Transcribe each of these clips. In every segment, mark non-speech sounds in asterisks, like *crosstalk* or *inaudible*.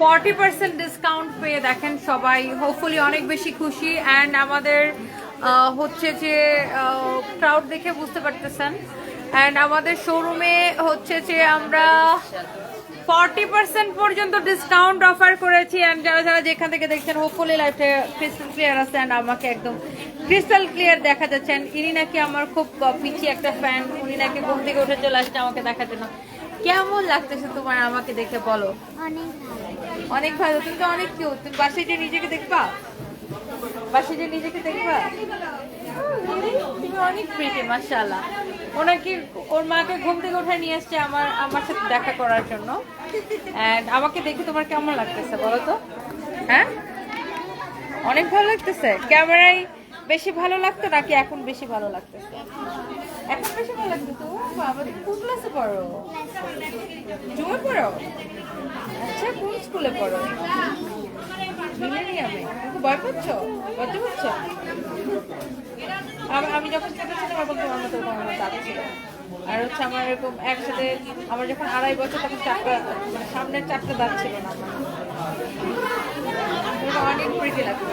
Forty percent discount পেয়ে দেখেন সবাই হোপফুলি অনেক বেশি খুশি অ্যান্ড আমাদের হচ্ছে যে ক্রাউড দেখে বুঝতে পারতেছেন। অ্যান্ড আমাদের শোরুমে হচ্ছে যে আমরা ফর্টি পার্সেন্ট পর্যন্ত ডিসকাউন্ট অফার করেছি অ্যান্ড যারা যারা যেখান থেকে দেখছেন হোপফুলি লাইফে ক্রিস্টাল ক্লিয়ার আছে অ্যান্ড আমাকে একদম ক্রিস্টাল ক্লিয়ার দেখা যাচ্ছে। ইনি নাকি আমার খুব পিচি একটা ফ্যান উনি নাকি ঘুম থেকে উঠে চলে আসছে আমাকে দেখার জন্য। কেমন লাগতেছে তোমার আমাকে দেখে বলো? অনেক ভালো। তুমি তো অনেক কিউট তুমি বাসায় যে নিজেকে দেখবা? বাসায় যে নিজেকে দেখবা? তুমি অনেক প্রিটি মাশাআল্লাহ। ওনাকে ওর মাকে ঘুম থেকে উঠে নিয়ে আসছে আমার আমার সাথে দেখা করার জন্য। এন্ড আমাকে দেখে তোমার কেমন লাগতেছে বলো তো? হ্যাঁ? অনেক ভালো লাগতেছে? ক্যামেরায় বেশি ভালো লাগতো নাকি এখন বেশি ভালো লাগতেছে? বেশি ভালো ও বাবা, তুমি কোন ক্লাসে পড়ো? জুমে পড়ো? আচ্ছা কোন স্কুলে পড়ো? মিলেনিয়ামে। তুমি ভয় পাচ্ছ? লজ্জা পাচ্ছ? আমি- যখন ছোট ছিলাম এখন তোমার মতো তোমার মতো দাদা ছিল। আর হচ্ছে আমার এরকম একসাথে আমার যখন আড়াই বছর, তখন চারটা মানে সামনের চারটা দাঁত ছিল না আমার। অনেক প্রিটি লাগছে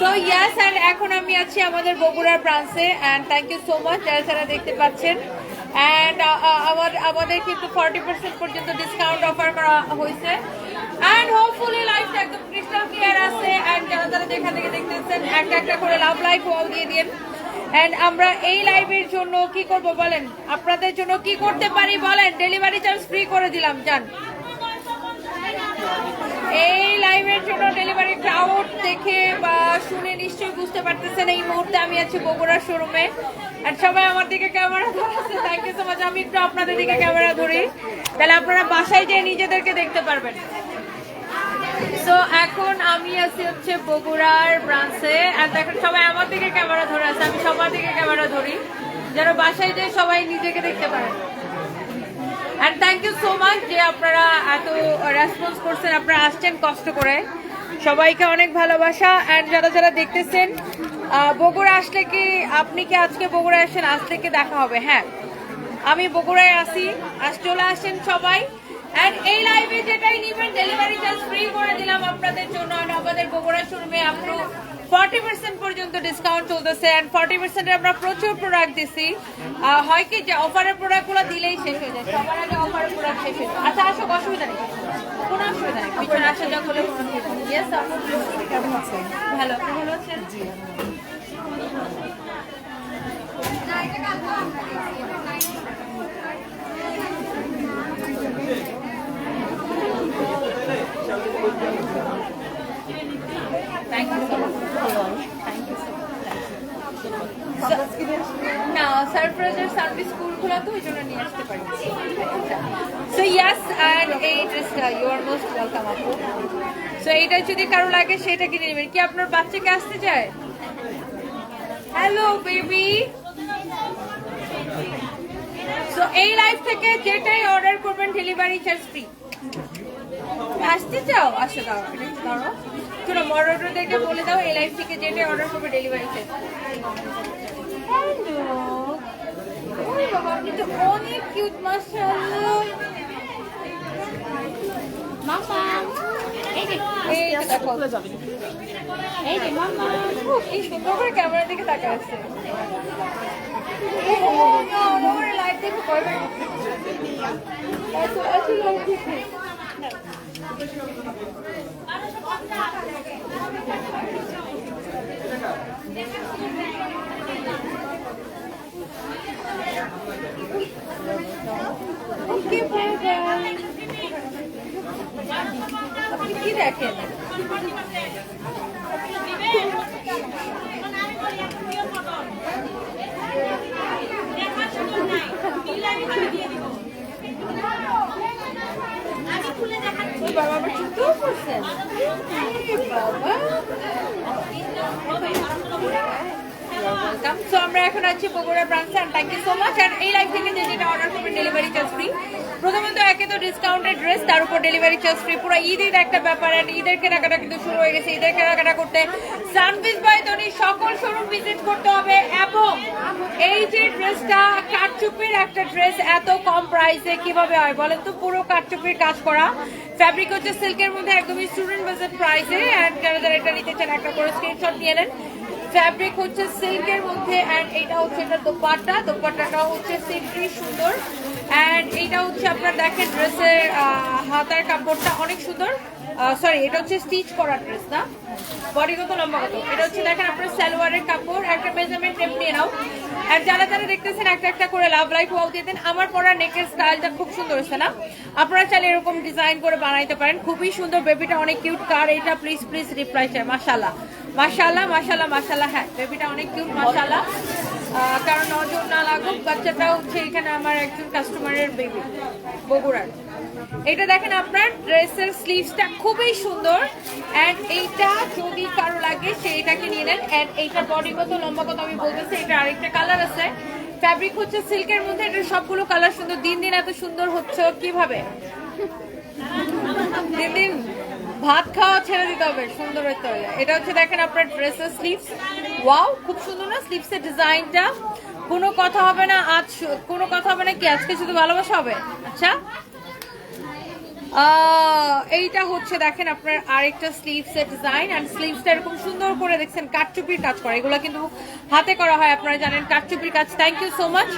সো ইয়াস অ্যান্ড এখন আমি আছি আমাদের বগুড়ার ব্রাঞ্চে and thank you so much যারা যারা দেখতে পাচ্ছেন। অ্যান্ড আমাদের আমাদের কিন্তু ফর্টি পার্সেন্ট পর্যন্ত ডিসকাউন্ট অফার করা হয়েছে। অ্যান্ড হোপফুলি লাইফটা একদম ক্রিস্টাল ক্লিয়ার আছে। অ্যান্ড যারা যারা যেখান থেকে দেখতেছেন, একটা একটা করে লাভ লাইফ ওয়াল দিয়ে দিন। অ্যান্ড আমরা এই লাইভের জন্য কি করব বলেন? আপনাদের জন্য কি করতে পারি বলেন? ডেলিভারি চার্জ ফ্রি করে দিলাম, জান। এই জন্য ডেলিভারি ক্রাউড দেখে বা শুনে নিশ্চয়ই বুঝতে পারতেছেন এই মুহূর্তে আমি আছি বগুড়ার শোরুমে আর সবাই আমার দিকে ক্যামেরা ধরেছে থ্যাংক ইউ সো মাচ আমি একটু আপনাদের দিকে ক্যামেরা ধরি। তাহলে আপনারা বাসায় যেয়ে নিজেদেরকে দেখতে পারবেন। সো এখন আমি আছি হচ্ছে বগুড়ার ব্রাঞ্চে আর দেখেন, সবাই আমার দিকে ক্যামেরা ধরে আছে। আমি সবার দিকে ক্যামেরা ধরি। যেন বাসায় যেয়ে সবাই নিজেকে দেখতে পারেন। And thank you so much যে আপনারা এত রেসপন্স করছেন, আপনারা আসছেন কষ্ট করে। সবাইকে অনেক ভালোবাসা। অ্যান্ড যারা যারা দেখতেছেন বগুড়া আসলে কি আপনি কি আজকে বগুড়া আসেন? আজ থেকে দেখা হবে। হ্যাঁ আমি বগুড়ায় আসি আজ চলে আসেন সবাই। অ্যান্ড এই লাইভে যেটাই নেবেন ডেলিভারি চার্জ ফ্রি করে দিলাম আপনাদের জন্য। আমাদের বগুড়া শোরুমে আপনি ফর্টি পার্সেন্ট পর্যন্ত ডিসকাউন্ট চলতেছে অ্যান্ড ফর্টি পার্সেন্টে আমরা প্রচুর প্রোডাক্ট দিছি। হয় কি যে অফারের প্রোডাক্টগুলো দিলেই শেষ হয়ে যায়। সবার আগে অফারের প্রোডাক্ট শেষ হয়ে যায়। আচ্ছা আসো অসুবিধা নেই। কোনো অসুবিধা নেই। পিছনে আসা হলে আপনি কেমন আছেন? ভালো। আপনি আছেন thank you so much thank you so না সারপ্রাইজের সার্ভিস স্কুল খোলা তো ওই জন্য নিয়ে আসতে পারি সো ইয়াস অ্যান্ড এই ড্রেসটা ইউ আর মোস্ট ওয়েলকাম আপু সো এইটা যদি কারও লাগে সেটা কিনে নেবেন। কি আপনার বাচ্চাকে আসতে চায়? হ্যালো বেবি সো এই লাইফ থেকে যেটাই অর্ডার করবেন ডেলিভারি চার্জ ফ্রি আসতে চাও? আসো দাও এটা একটু দাও শোনো মডারেটরদেরকে বলে দাও এই লাইফ থেকে যেটাই অর্ডার করবে ডেলিভারি চার্জ অনেক কিউট মাশাআল্লাহ। মামা এই যে এই দেখো। এই যে মামা। খুব কি সুন্দর করে ক্যামেরার দিকে তাকায় আছে। ও না ওর লাইট দেখো কয়বার এত এত লাইট দেখে। কি দেখেন? ওই বাবা আবার জুতোও পরছেন এ বাবা ওয়েলকাম আমরা এখন আছি বগুড়া ব্রাঞ্চে ইউ সো মাচ এন্ড এই লাইফ থেকে যে যেটা অর্ডার করবেন ডেলিভারি চার্জ ফ্রি প্রথমত একে তো ডিসকাউন্টেড ড্রেস তার উপর ডেলিভারি চার্জ ফ্রি পুরো ঈদ ঈদ একটা ব্যাপার। এন্ড ঈদের কেনাকাটা কিন্তু শুরু হয়ে গেছে। ঈদের কেনাকাটা করতে সানভিস বাই তনি সকল শোরুম ভিজিট করতে হবে এবং এই যে ড্রেসটা কাটচুপির একটা ড্রেস এত কম প্রাইসে কীভাবে হয় বলেন তো? পুরো কাটচুপির কাজ করা। ফ্যাব্রিক হচ্ছে সিল্কের মধ্যে একদমই স্টুডেন্ট বাজেট প্রাইসে এন্ড যারা যারা এটা নিতে চান একটা করে স্ক্রিনশট নিয়ে নেন। ফ্যাব্রিক হচ্ছে সিল্কের মধ্যে এন্ড এটা হচ্ছে এটা দোপাট্টা। দোপাট্টাটা হচ্ছে সিল্কি সুন্দর। এন্ড এটা হচ্ছে আপনার দেখেন ড্রেসের হাতার কাপড়টা অনেক সুন্দর। সরি এটা হচ্ছে স্টিচ করা ড্রেস না? বডি কত লম্বা কত এটা হচ্ছে দেখেন আপনার সালোয়ারের কাপড় একটা মেজারমেন্ট টেপ নাও আর যারা যারা দেখতেছেন একটা একটা করে লাভ লাইফ ওয়াও দিয়ে দেন আমার পরা নেকের স্টাইলটা খুব সুন্দর হচ্ছে না? আপনারা চাইলে এরকম ডিজাইন করে বানাইতে পারেন। খুবই সুন্দর বেবিটা অনেক কিউট কার এটা প্লিজ প্লিজ রিপ্লাই চাই মাশাল্লাহ মাশাল্লাহ মাশাল্লাহ মাশাল্লাহ হ্যাঁ বেবিটা অনেক কিউট মাশাল্লাহ আহ, কারণ নজর না লাগুক বাচ্চাটা হচ্ছে এখানে আমার একজন কাস্টমারের বেবি বগুড়ার। এটা দেখেন আপনার ড্রেসের স্লিভসটা খুবই সুন্দর এন্ড এইটা যদি কারও লাগে, সে এটাকে নিয়ে নেন এন্ড এইটার বডি কত, লম্বা কত, আমি বলতেছি এটা আরেকটা কালার আছে। ফ্যাব্রিক হচ্ছে সিল্কের মধ্যে, এটা সবগুলো কালার সুন্দর। দিন দিন এত সুন্দর হচ্ছে, কীভাবে? দিন দিন ভাত খাওয়া ছেড়ে দিতে হবে, সুন্দর হতে হবে। এটা হচ্ছে দেখেন আপনার ড্রেসের স্লিভস ওয়াও খুব সুন্দর না? স্লিভসের ডিজাইনটা কোনো কথা হবে না, আজ কোনো কথা হবে না কি? আজকে শুধু ভালোবাসা হবে? আচ্ছা? এইটা হচ্ছে, দেখেন আপনার আরেকটা স্লিভসের ডিজাইন এন্ড স্লিভসটা এরকম সুন্দর করে দেখছেন, কাঠচুপির কাজ করা। এগুলো কিন্তু হাতে করা হয়, আপনারা জানেন কাঠচুপির কাজ। Thank you so much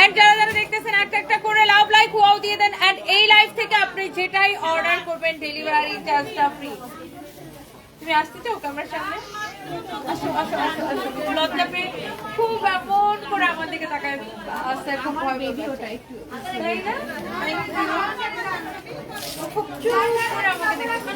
and যারা যারা দেখতেছেন, একটা একটা করে লাভ লাইক ওয়াও দিয়ে দেন। এন্ড এই লাইভ থেকে আপনি যেটাই অর্ডার করবেন ডেলিভারি চার্জটা ফ্রি তুমি আসতে চাও ক্যামেরার সামনে। আসো আসো আসো আসো। লজ্জা পেয়ে খুব এমন করে আমার দিকে তাকায় আসতে খুব ভয় পেয়ে তাই না? খুব চুপ করে আমাকে দেখছে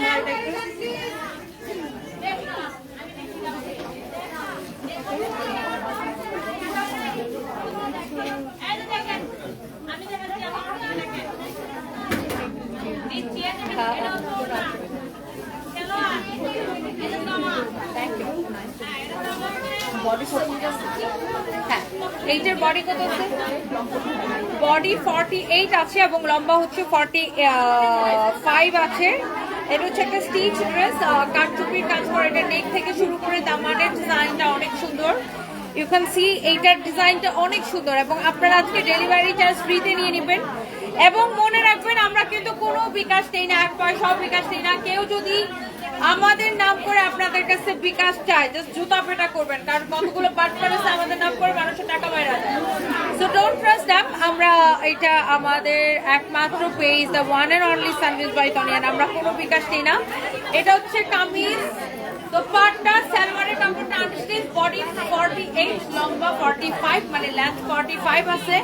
ওটা একটু বডি ফর্টি এইট আছে? এবং লম্বা হচ্ছে ফাইভ আছে। এটা হচ্ছে একটা ড্রেস কাজ করে। নেক থেকে শুরু করে ডিজাইনটা অনেক সুন্দর। ইউ ক্যান সি এইটার ডিজাইনটা অনেক সুন্দর এবং আপনারা আজকে ডেলিভারি চার্জ ফ্রিতে নিয়ে নেবেন। এবং মনে রাখবেন, আমরা কিন্তু কোনো বিকাশ নেই না, এক পয়সাও বিকাশ নেই না। কেউ যদি আমাদের নাম করে আপনাদের কাছে বিকাশ চায় জাস্ট জুতা পেটা করবেন, কারণ কতগুলো পার্ট করেছে আমাদের নাম করে মানুষের টাকা মারা সো ডোন্ট ট্রাস্ট দ্যাম আমরা এটা আমাদের একমাত্র page the one and only service by Tonian আমরা কোনো বিকাশ নেই না। এটা হচ্ছে কামিজ তো পাটটা সালোয়ারের কাপড়টা আনস্টিচ বডি 48 লম্বা 45 মানে লেন্থ 45 আছে।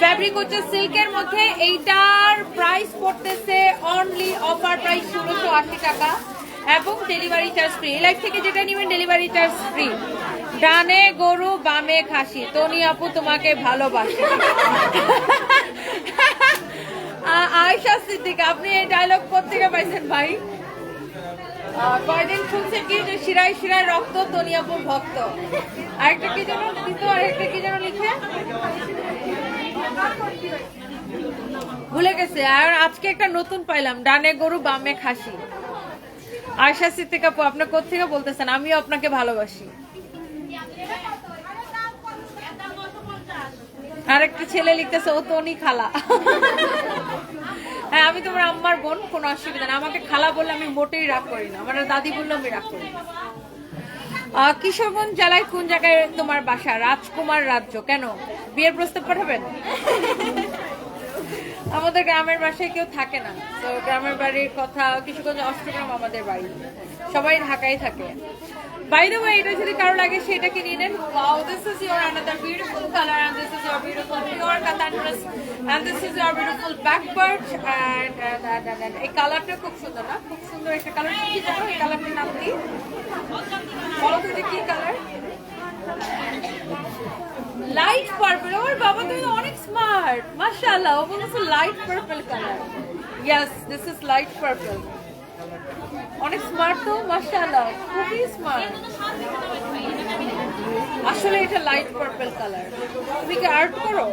ফ্যাব্রিক হচ্ছে সিল্কের মধ্যে, এইটার প্রাইস পড়তেছে অনলি অফার প্রাইস ষোলোশো আশি টাকা। এবং ডেলিভারি চার্জ ফ্রি লাইফ থেকে যেটা নেবেন ডেলিভারি চার্জ ফ্রি ডানে গরু, বামে খাসি। তনি আপু তোমাকে ভালোবাসে। আ- আয়েশা সিদ্দিক, আপনি এই ডায়লগ কোথেকে পাইছেন ভাই? কয়দিন শুনছে কি যে শিরায় শিরায় রক্ত তনিয়াপুর ভক্ত? আরেকটা কি যেন কিন্তু আরেকটা কি যেন লিখে? ভুলে গেছে, আর আজকে একটা নতুন পাইলাম, ডানে গরু, বামে খাসি। আয়সা সিদ্দিক আপু, আপনি কোথেকে বলতেছেন? আমিও আপনাকে ভালোবাসি। আরেকটা ছেলে লিখতেছে, ও তনি খালা। হ্যাঁ আমি তোমার আম্মার বোন, কোনো অসুবিধা না আমাকে খালা বললে আমি মোটেই রাগ করি না, আমার দাদি বললে আমি রাগ করি না। কিশোরগঞ্জ জেলায় কোন জায়গায় তোমার বাসা? রাজকুমার রাজ্য। কেন? বিয়ের প্রস্তাব পাঠাবেন? আমাদের গ্রামের বাসায় কেউ থাকে না। তো গ্রামের বাড়ির কথা কিশোরগঞ্জ অষ্টগ্রাম আমাদের বাড়ি। সবাই ঢাকায় থাকে। বাই দ্য এটা যদি কারও লাগে সেটা কি নিয়ে নেন। Wow this is your another beautiful colour and this is your beautiful pure katan dress and this is your beautiful back part and এই কালারটা খুব সুন্দর না? খুব সুন্দর একটা কালার কি জানো এই কালারটার নাম কি? বলো তো কি কালার লাইট পার্পল ওর বাবা তুমি অনেক স্মার্ট মাশাআল্লাহ, ও বলেছে light purple colour yes this is light purple অনেক স্মার্ট তো, মাশাআল্লাহ, খুবই স্মার্ট আসলে এটা লাইট পার্পল কালার তুমি কি আর্ট করো?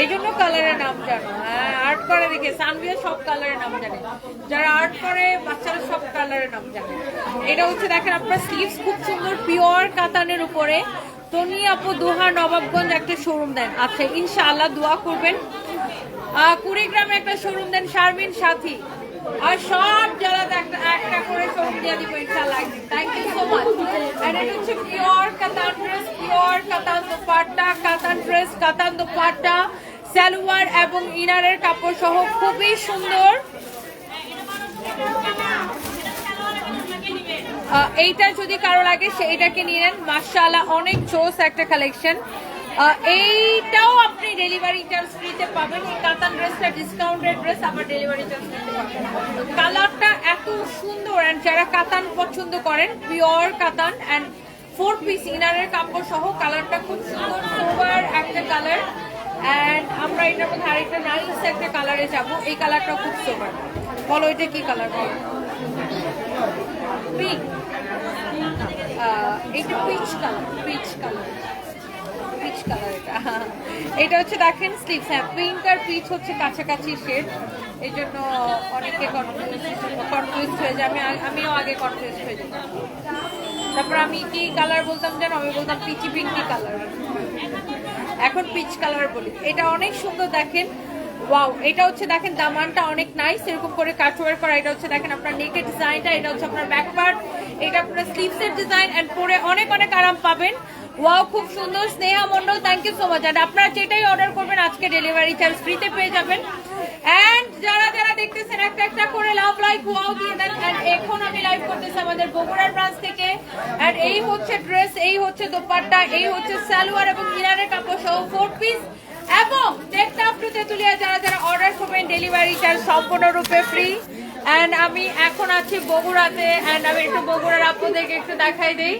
এই জন্য কালারের নাম জানো। হ্যাঁ আর্ট করে দেখে, সানভিয়া সব কালারের নাম জানে। যারা আর্ট করে, বাচ্চারা সব কালারের নাম জানে। এটা হচ্ছে, দেখেন আপনার স্লিভস খুব সুন্দর পিওর কাতানের উপরে। তনি আপু দোহা নবাবগঞ্জ একটা শোরুম দেন। আচ্ছা ইনশাআল্লাহ দোয়া করবেন। কুড়িগ্রামে একটা শোরুম দেন শারমিন সাথী। আর সব জেলাতে একটা করে শোরুম দিয়ে দিব, ইনশাআল্লাহ। থ্যাংক ইউ সো মাচ কাতান ড্রেস কাতান দোপাট্টা, কাতান ড্রেস কাতান দোপাট্টা, সালোয়ার এবং ইনারের কাপড় সহ খুবই সুন্দর। এইটা যদি কারও লাগে এটাকে নিয়ে নেন। মার্শাল্লাহ অনেক চোস একটা কালেকশন এইটাও আপনি ডেলিভারি চার্জ ফ্রিতে পাবেন এই কাতান ড্রেসটা ডিসকাউন্টেড ড্রেস আবার ডেলিভারি চার্জ পাবেন কালারটা এত সুন্দর অ্যান্ড যারা কাতান পছন্দ করেন পিওর কাতান অ্যান্ড ফোর পিস ইনারের কাপড় সহ কালারটা খুব সুন্দর সোবার একটা কালার অ্যান্ড আমরা এটার মধ্যে আরেকটা নাইস একটা কালারে যাব। এই কালারটা খুব সোবার বলো, এটা কি কালার পিঙ্ক এটা peach colour peach colour peach colour এটা. *laughs* এটা হচ্ছে দেখেন স্লিভস হ্যাঁ পিঙ্ক আর পিচ হচ্ছে কাছাকাছি শেড এই জন্য অনেকে কনফিউজ হয়ে যায়। আমি আমিও আগে কনফিউজ হয়ে যাই তারপর আমি কি কালার বলতাম জানো? আমি বলতাম পিচি পিঙ্কি কালার এখন পিচ কালার বলি। এটা অনেক সুন্দর দেখেন। ওয়াও এটা হচ্ছে দেখেন, দামানটা অনেক নাইস এরকম করে কাটওয়ার করা। এটা হচ্ছে দেখেন আপনার নেকের ডিজাইনটা এটা হচ্ছে আপনার ব্যাক এটা আপনার স্লিভসের ডিজাইন এন্ড পরে অনেক অনেক আরাম পাবেন। ওয়াও খুব সুন্দর। Sneha Mondal thank you so much আর আপনারা যেটাই অর্ডার করবেন, আজকে ডেলিভারি চার্জ ফ্রিতে পেয়ে যাবেন। এন্ড যারা যারা দেখতেছেন, একটা একটা করে লাভ লাইক ওয়াও দিয়ে দেন। এন্ড এখন আমি লাইভ করতেছি আমাদের বগুড়ার ব্রাঞ্চ থেকে। এন্ড এই হচ্ছে ড্রেস এই হচ্ছে দোপাট্টা, এই হচ্ছে সালোয়ার এবং ইনারের কাপড় সহ ফোর পিস এবং টেকটা আপ টু তেতুলিয়া যারা যারা অর্ডার করবেন ডেলিভারি চার্জ সম্পূর্ণরূপে ফ্রি অ্যান্ড আমি এখন আছি বগুড়াতে অ্যান্ড আমি একটু বগুড়ার আপনাদেরকে একটু দেখাই দিই।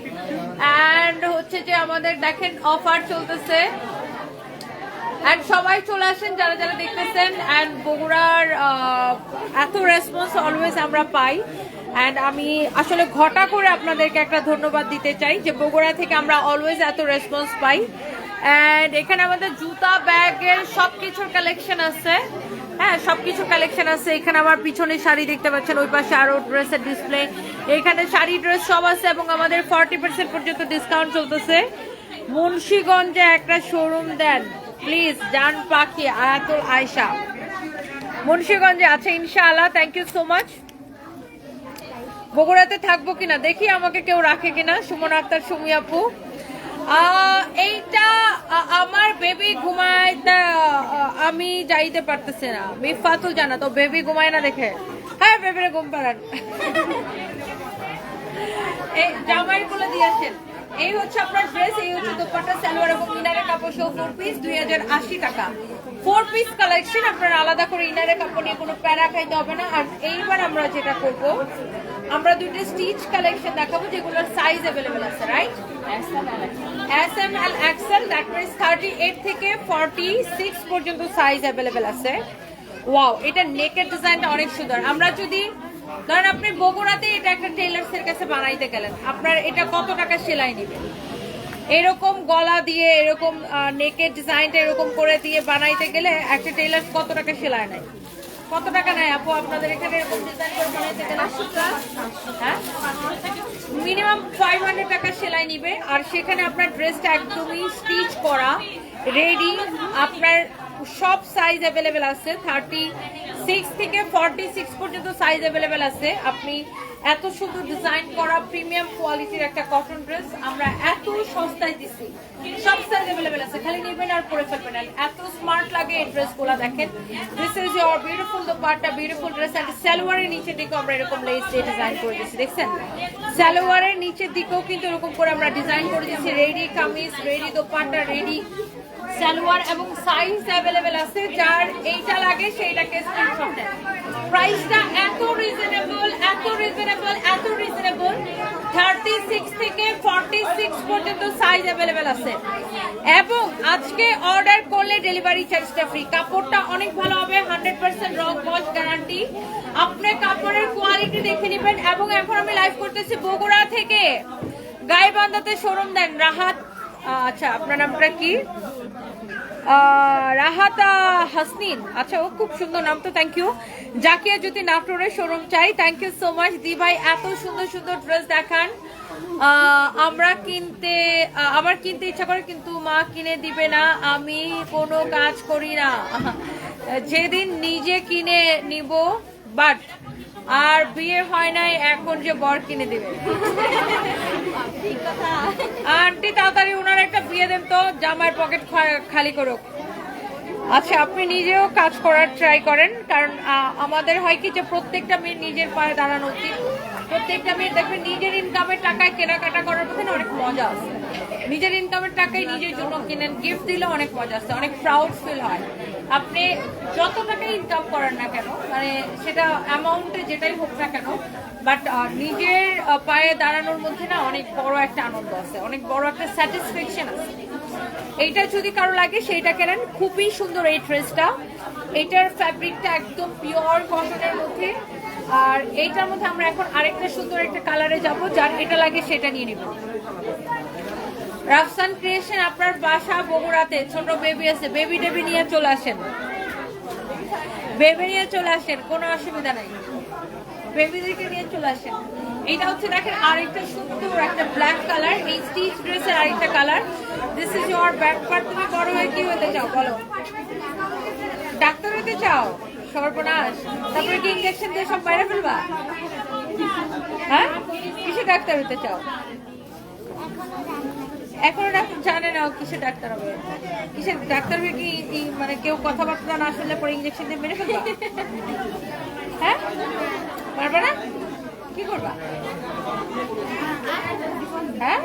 অ্যান্ড হচ্ছে যে আমাদের দেখেন অফার চলতেছে। এন্ড সবাই চলে আসেন যারা যারা দেখতেছেন। অ্যান্ড বগুড়ার এত রেসপন্স অলওয়েজ আমরা পাই। অ্যান্ড আমি আসলে ঘটা করে আপনাদেরকে একটা ধন্যবাদ দিতে চাই যে বগুড়া থেকে আমরা অলওয়েজ এত রেসপন্স পাই। এন্ড এখানে আমাদের জুতা ব্যাগের সব কিছুর কালেকশন আছে। হ্যাঁ সব কিছুর কালেকশন আছে। এখানে আমার পিছনে শাড়ি দেখতে পাচ্ছেন, ওই পাশে আরও ড্রেসের ডিসপ্লে এখানে শাড়ি ড্রেস সব আছে এবং আমাদের ফর্টি পার্সেন্ট পর্যন্ত ডিসকাউন্ট চলতেছে। মুন্সিগঞ্জে একটা শোরুম দেন। প্লিজ জান পাখি, আয়াতুল আয়শা। মুন্সীগঞ্জে আছে, ইনশাআল্লাহ। থ্যাংক ইউ সো মাচ বগুড়াতে থাকব কিনা? দেখি আমাকে কেউ রাখে কিনা। সুমন আক্তার, সুমি আপু। এইটা আমার বেবি ঘুমায় আমি যাইতে পারতেছি না। মিফাতুল জানা তো বেবি ঘুমায় না দেখে। হ্যাঁ বেবিরে ঘুম পাড়ান। জামাইগুলো দিয়ে আসেন। এই হচ্ছে আপনার ড্রেস এই হচ্ছে দোপাট্টা, সালোয়ার এবং ইনারের কাপড় সহ ফোর পিস দুই হাজার আশি টাকা। ফোর পিস কালেকশন আপনার আলাদা করে ইনারের কাপড় নিয়ে কোনো প্যারা খাইতে হবে না। আর এইবার আমরা যেটা করব আমরা দুটো স্টিচ কালেকশন দেখাবো যেগুলোর সাইজ অ্যাভেলেবেল আছে right S M L XL that means thirty eight থেকে ফর্টি সিক্স পর্যন্ত সাইজ অ্যাভেলেবেল আছে। ওয়াও এটা নেকের ডিজাইনটা অনেক সুন্দর। আমরা যদি, ধরেন আপনি বগুড়াতে এটা একটা টেলার্স এর কাছে বানাইতে গেলেন, আপনার এটা কত টাকা সেলাই নেবে? এরকম গলা দিয়ে, এরকম নেকের ডিজাইনটা এরকম করে দিয়ে বানাইতে গেলে একটা টেলার্স কত টাকা সেলাই নেয়? কত টাকা নেয় আপু? আপনাদের এখানে মিনিমাম ফাইভ হান্ড্রেড টাকা সেলাই নিবে, আর সেখানে আপনার ড্রেসটা একদমই স্টিচ করা রেডি আপনার সব সাইজ অ্যাভেলেবেল আছে থার্টি সিক্স থেকে ফর্টি সিক্স পর্যন্ত সাইজ অ্যাভেলেবেল আছে। আপনি এত সুন্দর ডিজাইন করা প্রিমিয়াম কোয়ালিটির একটা কটন ড্রেস আমরা এত সস্তায় দিচ্ছি সব সাইজ অ্যাভেলেবেল আছে, খালি নেবেন আর পরে ফেলবেন। আর এত স্মার্ট লাগে এই ড্রেসগুলো দেখেন। This is your beautiful dupatta beautiful dress and সালোয়ারের নিচের দিকেও আমরা এরকম লেস দিয়ে ডিজাইন করে দিচ্ছি দেখছেন? সালোয়ারের নিচের দিকেও কিন্তু এরকম করে আমরা ডিজাইন করে দিচ্ছি ready kameez ready dupatta ready salwar এবং সাইজ অ্যাভেলেবেল আছে। যার এইটা লাগে সেইটাকে স্ক্রিনশট দেন। প্রাইসটা এত রিজনেবল এত রিজনেবল এত রিজনেবল থার্টি সিক্স থেকে ফর্টি সিক্স পর্যন্ত সাইজ অ্যাভেলেবেল আছে। এবং আজকে অর্ডার করলে ডেলিভারি চার্জটা ফ্রি কাপড়টা অনেক ভালো হবে হান্ড্রেড পার্সেন্ট রং ওয়াশ গ্যারান্টি আপনি কাপড়ের কোয়ালিটি দেখে নেবেন। এবং এখন আমি লাইভ করতেছি বগুড়া থেকে। গাইবান্ধাতে শোরুম দেন রাহাত আচ্ছা আপনার নামটা কি? রাহাতা হাসনিন। আচ্ছা ও খুব সুন্দর নাম তো থ্যাংক ইউ জাকিয়া যদি নাটোরের শোরুম চাই থ্যাংক ইউ সো মাচ দি ভাই এত সুন্দর সুন্দর ড্রেস দেখান। আমরা কিনতে আমার কিনতে ইচ্ছা করে কিন্তু মা কিনে দিবে না। আমি কোনো কাজ করি না। *laughs* যেদিন নিজে কিনে নিব বাট আর বিয়ে হয় নাই এখন যে বর কিনে দিবে। আন্টি তাড়াতাড়ি ওনার একটা বিয়ে দেন তো জামার পকেট খালি করুক। আচ্ছা আপনি নিজেও কাজ করার ট্রাই করেন, কারণ আমাদের হয় কি যে প্রত্যেকটা মেয়ের নিজের পায়ে দাঁড়ানো উচিত। প্রত্যেকটা মেয়ের দেখবেন নিজের ইনকামের টাকায় কেনাকাটা করার মধ্যে অনেক মজা আছে। নিজের ইনকামের টাকায় নিজের জন্য কিনেন গিফট দিলে অনেক মজা আছে, অনেক প্রাউড ফিল হয়। আপনি যত টাকা ইনকাম করেন না কেন মানে সেটা অ্যামাউন্টে যেটাই হোক না কেন বাট নিজের পায়ে দাঁড়ানোর মধ্যে না অনেক বড় একটা আনন্দ আছে, অনেক বড় একটা স্যাটিসফ্যাকশন আছে। এইটা যদি কারও লাগে, সেইটা কেনেন। খুবই সুন্দর এই ড্রেসটা। এটার ফ্যাব্রিকটা একদম পিওর কটনের মধ্যে। আর এইটার মধ্যে আমরা এখন আরেকটা সুন্দর একটা কালারে যাব, যার এটা লাগে সেটা নিয়ে নিব। রাফসান ক্রিয়েশন আপনার বাসা বগুড়াতে, ছোট বেবি আছে বেবি টেবি নিয়ে চলে আসেন। বেবি নিয়ে চলে আসেন, কোনো অসুবিধা নাই। বেবিদেরকে নিয়ে চলে আসেন। এটা হচ্ছে দেখেন আরেকটা সুন্দর ব্ল্যাক কালার এই স্টিচ ড্রেসের আরেকটা colour this is your back part তুমি বড় হয়ে কি হতে চাও, বলো? ডাক্তার হতে চাও? সর্বনাশ। তারপরে কি ইঞ্জেকশন দিয়ে সব বাইরে ফেলবা? হ্যাঁ? কিসে ডাক্তার হতে চাও? এখনও ডাক্তার জানে না কিসে ডাক্তার হবে। কিসে ডাক্তার হয়ে কি মানে কেউ কথাবার্তা না শুনলে পরে ইঞ্জেকশন দিয়ে মেরে ফেলবা? হ্যাঁ? পারবে না? হ্যাঁ?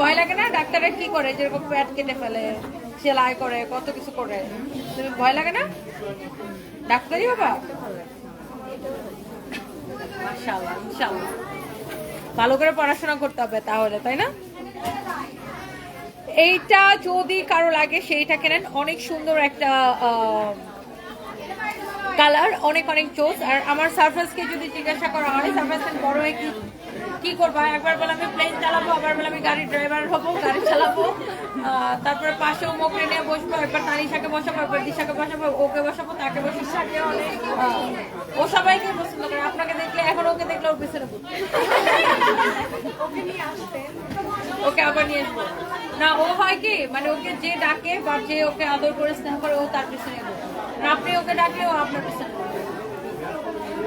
ভয় লাগে না? ডাক্তাররা কি করে? যেরকম পেট কেটে ফেলে, সেলাই করে, কত কিছু করে। তুমি ভয় লাগে না? ডাক্তারই বাবা মাশাআল্লাহ ভালো করে পড়াশোনা করতে হবে তাহলে, তাই না? এইটা যদি কারও লাগে সেইটা কেনেন অনেক সুন্দর একটা কালার অনেক অনেক চোস আর আমার সারফেসকে যদি জিজ্ঞাসা করা হয় সারফেস বড় হয়ে কি কি করবা? একবার বলে আমি প্লেন চালাবো। আবার বলে আমি গাড়ি ড্রাইভার হব গাড়ি চালাবো। তারপরে পাশেও মোকরে নিয়ে বসবো একবার তানিশাকে বসাবো এবার দিশাকে বসাবো ওকে বসাবো তাকে বসাবো। আহ, ও সবাইকে পছন্দ করে। আপনাকে দেখলে এখন ওকে দেখলে ওর পিছনে। ওকে আবার নিয়ে আসব। না ও হয় কি মানে ওকে যে ডাকে বা যে ওকে আদর করে স্নেহ করে ও তার পিছনে আপনি ওকে ডাকলে ও আপনার পিছনে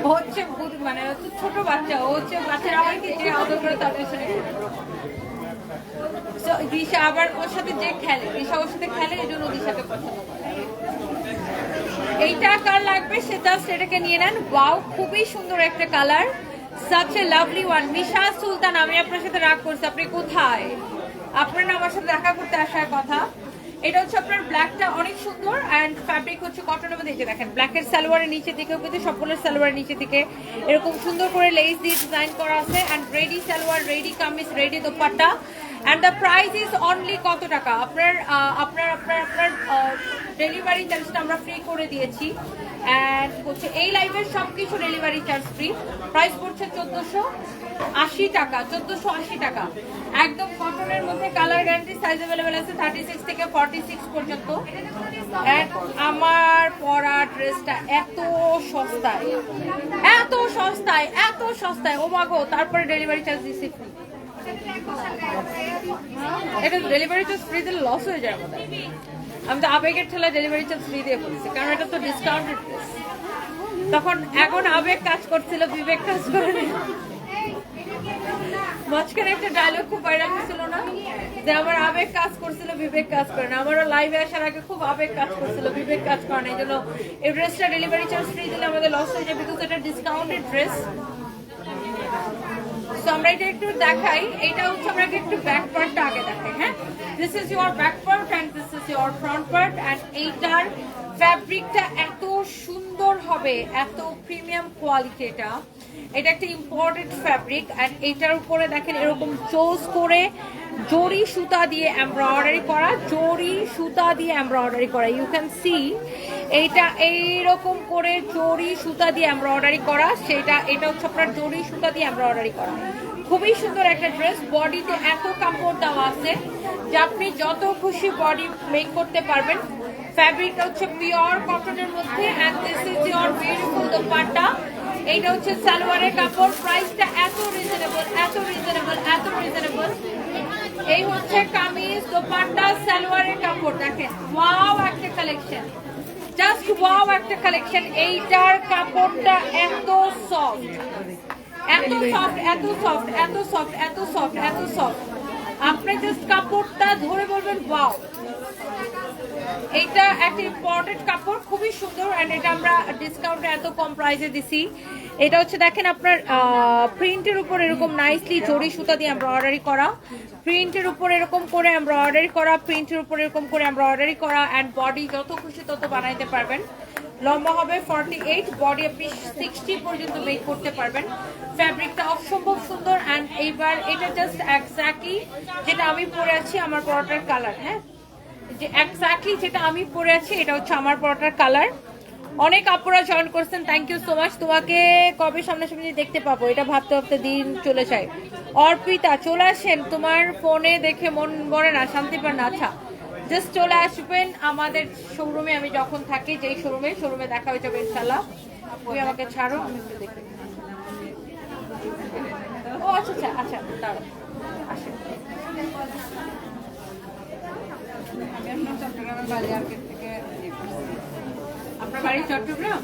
হচ্ছে বুড়ি- মানে ছোট বাচ্চা, ও হচ্ছে বাচ্চারা হয় কি আদর করে তার পিছনে দিশা আবার ওর সাথে যে খেলে, দিশা ওর সাথে খেলে, এই জন্য দিশাকে পছন্দ এইটা কার লাগবে সে জাস্ট নিয়ে নেন। ওয়াও খুবই সুন্দর একটা colour such a lovely one Misha Sultan, আমি আপনার সাথে রাগ করছি, আপনি কোথায়? আপনার আমার সাথে দেখা করতে আসার কথা। এটা হচ্ছে আপনার ব্ল্যাকটা অনেক সুন্দর অ্যান্ড ফ্যাব্রিক হচ্ছে কটনের মধ্যে। যে দেখেন ব্ল্যাকের সালোয়ারের নিচের দিকেও কিন্তু সবগুলোর সালোয়ারের নিচের দিকে এরকম সুন্দর করে লেস দিয়ে ডিজাইন করা আছে and ready salwar ready kameez ready dupatta. And the price is only কত টাকা? আপনার আপনার আপনার আপনার ডেলিভারি চার্জটা আমরা ফ্রি করে দিয়েছি। অ্যান্ড হচ্ছে এই লাইভের সব কিছু ডেলিভারি চার্জ ফ্রি প্রাইস পড়ছে চোদ্দোশো আশি টাকা, চোদ্দোশো আশি টাকা। একদম কটনের মধ্যে কালার গ্যারান্টি সাইজ অ্যাভেলেবেল আছে থার্টি সিক্স থেকে ফর্টি সিক্স পর্যন্ত আমার পরা ড্রেসটা এত সস্তায় এত সস্তায় এত সস্তায়। ও মাগো তারপরে ডেলিভারি চার্জ দিচ্ছি free। এটা ডেলিভারি চার্জ ফ্রি দিলে লস হয়ে যায় আমাদের। আমি তো আবেগের ঠেলা ডেলিভারি চার্জ ফ্রি দিয়ে বলছি, কারণ এটা তো ডিসকাউন্টেড তখন এখন আবেগ কাজ করছিল, বিবেক কাজ করে মাঝখানে একটা ডায়লগ খুব ভাইরাল হয়েছিল না? যে আমার আবেগ কাজ করছিল, বিবেক কাজ করে না। আমারও লাইভে আসার আগে খুব আবেগ কাজ করছিল, বিবেক কাজ করে না। এই জন্য এই ড্রেসটা ডেলিভারি চার্জ ফ্রি দিলে আমাদের লস হয়ে যায় বিকজ এটা ডিসকাউন্টেড ড্রেস আমরা এটা একটু দেখাই। এটা হচ্ছে আমরা একটু ব্যাক পার্টটা আগে দেখাই হ্যাঁ? This is your back part this is your front part এইটার ফ্যাব্রিকটা এত সুন্দর হবে, এত প্রিমিয়াম কোয়ালিটি এটা এটা একটা ইম্পর্টেন্ট ফ্যাব্রিক অ্যান্ড এটার উপরে দেখেন এরকম চোজ করে জরি সুতা দিয়ে এমব্রয়ডারি করা, জরি সুতা দিয়ে এমব্রয়ডারি করা। ইউ ক্যান সি এইটা এইরকম করে জরি সুতা দিয়ে এমব্রয়ডারি করা। সেটা, এটা হচ্ছে আপনার জরি সুতা দিয়ে এমব্রয়ডারি করা। খুবই সুন্দর একটা ড্রেস। বডিতে এত কাপড় দেওয়া আছে যে আপনি যত খুশি বডি মেক করতে পারবেন। ফ্যাব্রিকটা হচ্ছে পিওর কটনের মধ্যে and this is your beautiful dupatta. এইটা হচ্ছে সালোয়ারের কাপড়। প্রাইসটা এত রিজনেবল এত রিজনেবল এত রিজনেবল এই হচ্ছে কামিজ, দোপাট্টা সালোয়ারের কাপড়, দেখেন। ওয়াও, একটা কালেকশন। জাস্ট ওয়াও, একটা কালেকশন। এইটার কাপড়টা এত সফট। এত সফট এত সফট এত সফট এত সফট এত সফট। আপনি জাস্ট কাপড়টা ধরে বলবেন, ওয়াও। এটা একটা ইম্পর্টেন্ট কাপড়, খুবই সুন্দর এন্ড এটা আমরা ডিসকাউন্টে এত কম প্রাইসে দিছি। এটা হচ্ছে দেখেন আপনার প্রিন্টের উপর এরকম নাইসলি জরি সুতা দিয়ে এমব্রয়ডারি করা। প্রিন্টের উপর এরকম করে এমব্রয়ডারি করা প্রিন্টের উপর এরকম করে এমব্রয়ডারি করা এন্ড বডি যত খুশি তত বানাইতে পারবেন। লম্বা হবে ফর্টি এইট বডি আপনি সিক্সটি পর্যন্ত মেক করতে পারবেন। ফ্যাব্রিকটা অসম্ভব সুন্দর অ্যান্ড এইবার এটা জাস্ট এক্স্যাক্টলি যেটা আমি পরে আছি, আমার পরোটার কালার হ্যাঁ? যে এক্স্যাক্টলি যেটা আমি পরে আছি, এটা হচ্ছে আমার পরোটার কালার অনেক আপুরা জয়েন করছেন থ্যাংক ইউ সো মাচ তোমাকে কবে সামনাসামনি দেখতে পাবো, এটা ভাবতে ভাবতে দিন চলে যায়। অর্পিতা, চলে আসেন। তোমার ফোনে দেখে মন মরে না, শান্তি পান আচ্ছা জাস্ট চলে আসবেন আমাদের শোরুমে আমি যখন থাকি, যেই শোরুমে শোরুমে দেখা হয়ে যাবে ইনশাল্লাহ তুমি আমাকে ছাড়ো, আমি একটু দেখি ও আচ্ছা আচ্ছা আচ্ছা দাঁড়াও। আসেন। আমি আপনার চট্টগ্রামের বালিয়ারকেট থেকে। আপনার বাড়ি চট্টগ্রাম?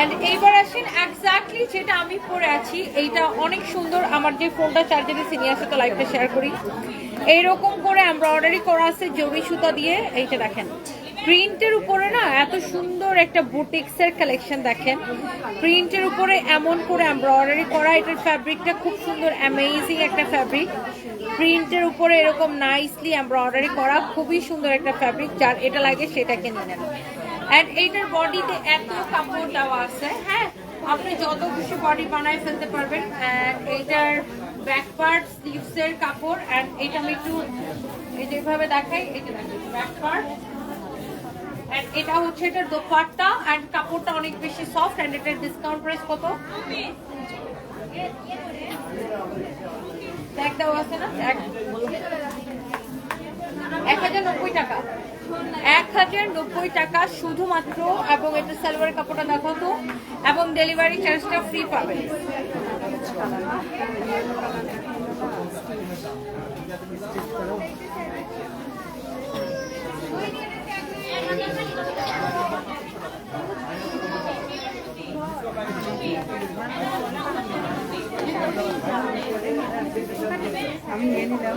And এইবার আসেন এক্স্যাক্টলি যেটা আমি পরে আছি এইটা অনেক সুন্দর। আমার যে ফোনটা চার্জারে সিনিয়ার সাথে লাইভটা শেয়ার করি। এইরকম করে এমব্রয়ডারি করা আছে জরি সুতা দিয়ে, এইটা দেখেন। প্রিন্টের উপরে না এত সুন্দর একটা বুটিক্সের কালেকশন দেখেন। প্রিন্টের উপরে এমন করে এমব্রয়ডারি করা, এটার ফ্যাব্রিকটা খুব সুন্দর অ্যামেজিং একটা ফ্যাব্রিক প্রিন্টের উপরে এরকম নাইসলি এমব্রয়ডারি করা, খুবই সুন্দর একটা ফ্যাব্রিক যার এটা লাগে সেটা কিনে নেন। অ্যান্ড এইটার বডিতে এত কাপড় দেওয়া আছে। হ্যাঁ আপনি যত খুশি বডি বানায় ফেলতে পারবেন। অ্যান্ড এইটার ব্যাক পার্ট স্লিভস এর কাপড় অ্যান্ড এটা আমি একটু এই যেভাবে দেখাই এটা ব্যাক পার্ট এন্ড এটা হচ্ছে এটার দোপাট্টা এন্ড কাপড়টা অনেক বেশি সফট এন্ড এটার ডিসকাউন্ট প্রাইস কত? ট্যাগ দেওয়া আছে না? এক হাজার নব্বই টাকা। এক হাজার নব্বই টাকা শুধুমাত্র, এবং এটা সালোয়ার কাপড়টা দেখো তো, এবং ডেলিভারি চার্জটা ফ্রি পাবেন। আমি নিয়ে নিলাম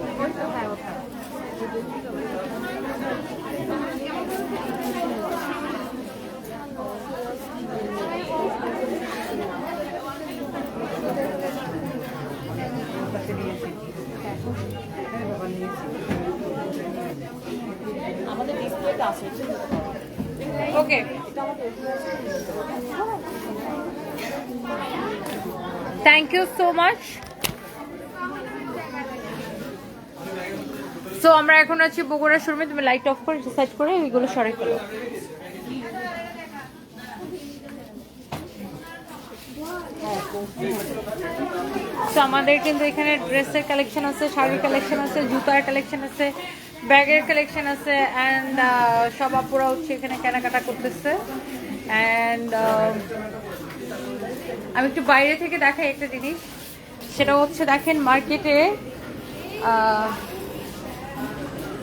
thank you so much so আমরা এখন আছি বগুড়া শোরুমে। তুমি লাইট অফ করে রিসার্চ করে ওইগুলো সরাই ফেলো। আমাদের কিন্তু এখানে ড্রেসের কালেকশন আছে, শাড়ির কালেকশন আছে, জুতার কালেকশন আছে, ব্যাগের কালেকশন আছে অ্যান্ড সব আপুরা হচ্ছে এখানে কেনাকাটা করতেছে। অ্যান্ড আমি একটু বাইরে থেকে দেখাই একটা জিনিস। সেটা হচ্ছে দেখেন মার্কেটে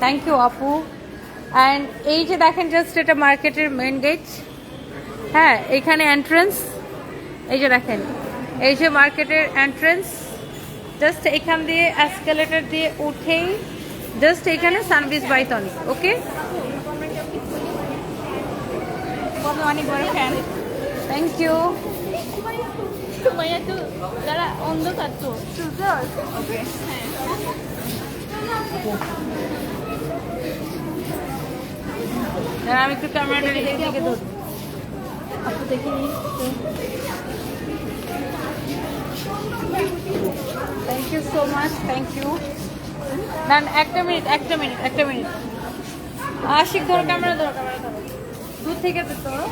থ্যাংক ইউ আপু। অ্যান্ড এই যে দেখেন জাস্ট এটা মার্কেটের মেন গেট হ্যাঁ এখানে এন্ট্রেন্স এই যে দেখেন, এই যে মার্কেটের এন্ট্রেন্স জাস্ট এখান দিয়ে অ্যাসকেলেটার দিয়ে উঠেই জাস্ট এখানে সানভিস বাইতনি ওকে অনেক বড় ফ্যান থ্যাংক ইউ তো যারা অন্ধকার তো ওকে আমি একটু ক্যামেরাটা রেখে দিকে আপু দেখে thank you so much thank you না না, একটা মিনিট একটা মিনিট একটা মিনিট আশিক ধরো ক্যামেরা ধরো ক্যামেরা ধরো। দূর থেকে তো। ধরো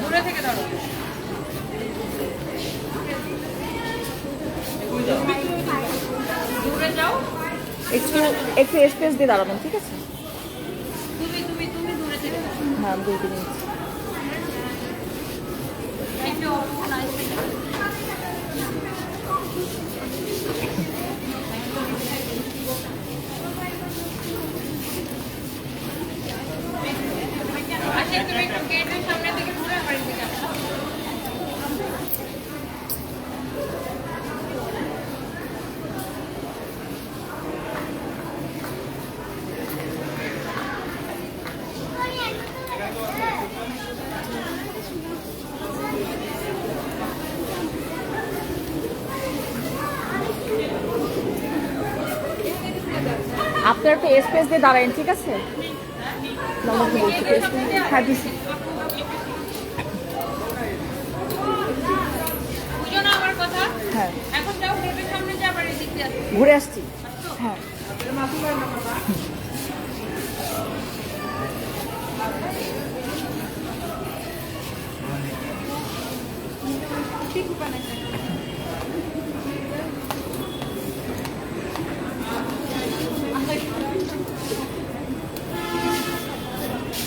দূরে থেকে ধরো। দূরে যাও। একটু একটু স্পেস দিয়ে দাঁড়াবেন ঠিক আছে? তুমি তুমি তুমি দূরে থেকে হ্যাঁ দুই তিন সামনে থেকে ঘুরে আমার দিকে আসো আপনার একটু স্পেস দিয়ে দাঁড়াবেন ঠিক আছে? হ্যাঁ বুঝো না আমার কথা হ্যাঁ এখন যাও গেটের সামনে যে আবার এদিক দিয়ে আসো ঘুরে আসছি হ্যাঁ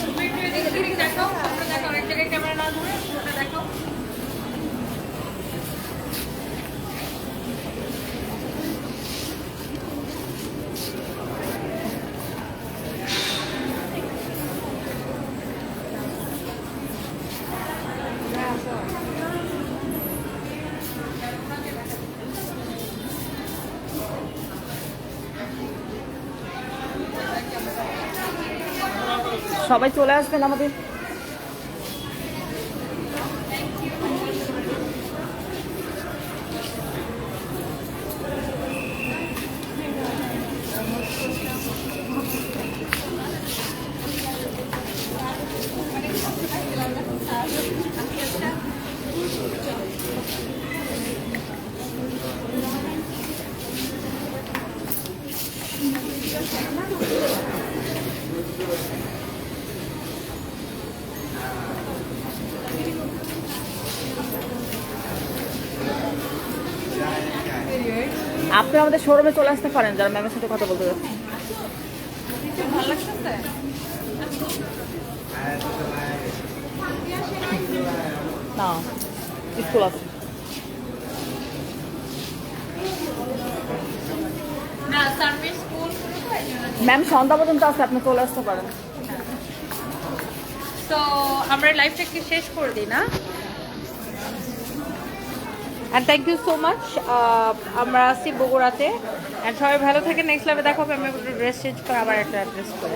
তুমি একটু এদিক সেদিক দেখো ওটা দেখো অনেক জায়গায় ক্যামেরা না ধরে ওটা দেখো সবাই চলে আসবেন আমাদের আপনি আমাদের শোরুমে চলে আসতে পারেন যারা ম্যামের সাথে কথা বলতে যাচ্ছেন না স্কুল আছে। ম্যাম সন্ধ্যা পর্যন্ত আছে আপনি চলে আসতে পারেন। তো আমরা লাইভটা কি শেষ করে দিই না? And thank you so much আমরা আসছি বগুড়াতে। অ্যান্ড সবাই ভালো থাকে নেক্সট লাভে দেখো আমি একটু ড্রেস চেঞ্জ করে আবার একটা ড্রেস করে